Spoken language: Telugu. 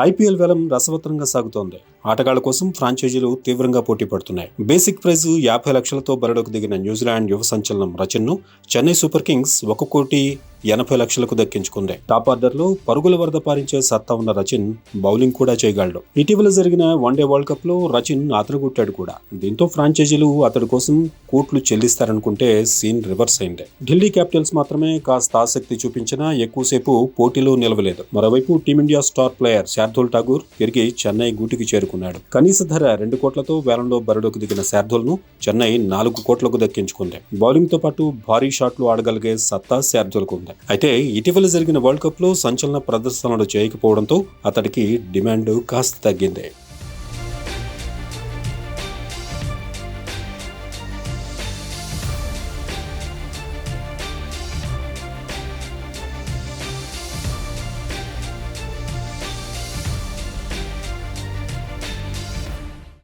ఐపీఎల్ వేలం రసవత్తరంగా సాగుతోంది. ఆటగాళ్ళ కోసం ఫ్రాంచైజీలు తీవ్రంగా పోటీ పడుతున్నాయి. బేసిక్ ప్రైజ్ యాభై లక్షలతో బరిలోకి దిగిన న్యూజిలాండ్ యువ సంచలనం రచన్ను చెన్నై సూపర్ కింగ్స్ ఒక కోటి ఎనభై లక్షలకు దక్కించుకుంది. టాప్ ఆర్డర్లో పరుగుల వరద పారించే సత్తా ఉన్న రచిన్ బౌలింగ్ కూడా చేయగలడు. ఇటీవల జరిగిన వన్డే వరల్డ్ కప్లో రచిన్ అతనుగుట్టాడు కూడా. దీంతో ఫ్రాంచైజీలు అతడి కోసం కోట్లు చెల్లిస్తారనుకుంటే సీన్ రివర్స్ అయింది. ఢిల్లీ క్యాపిటల్స్ మాత్రమే కాస్త ఆసక్తి చూపించినా ఎక్కువసేపు పోటీలో నిలవలేదు. మరోవైపు team India star player Shardul Thakur తిరిగి చెన్నై గూటికి చేరుకున్నాడు. కనీస ధర రెండు కోట్లతో వేలంలో బరిలోకి దిగిన శార్దూల్ను చెన్నై నాలుగు కోట్లకు దక్కించుకుంది. బౌలింగ్తో పాటు భారీ షాట్లు ఆడగలిగే సత్తా శార్దుల్కు ఉంది. అయితే ఇటీవల జరిగిన వరల్డ్ కప్లో సంచలన ప్రదర్శనలు చేయకపోవడంతో అతడికి డిమాండ్ కాస్త తగ్గింది.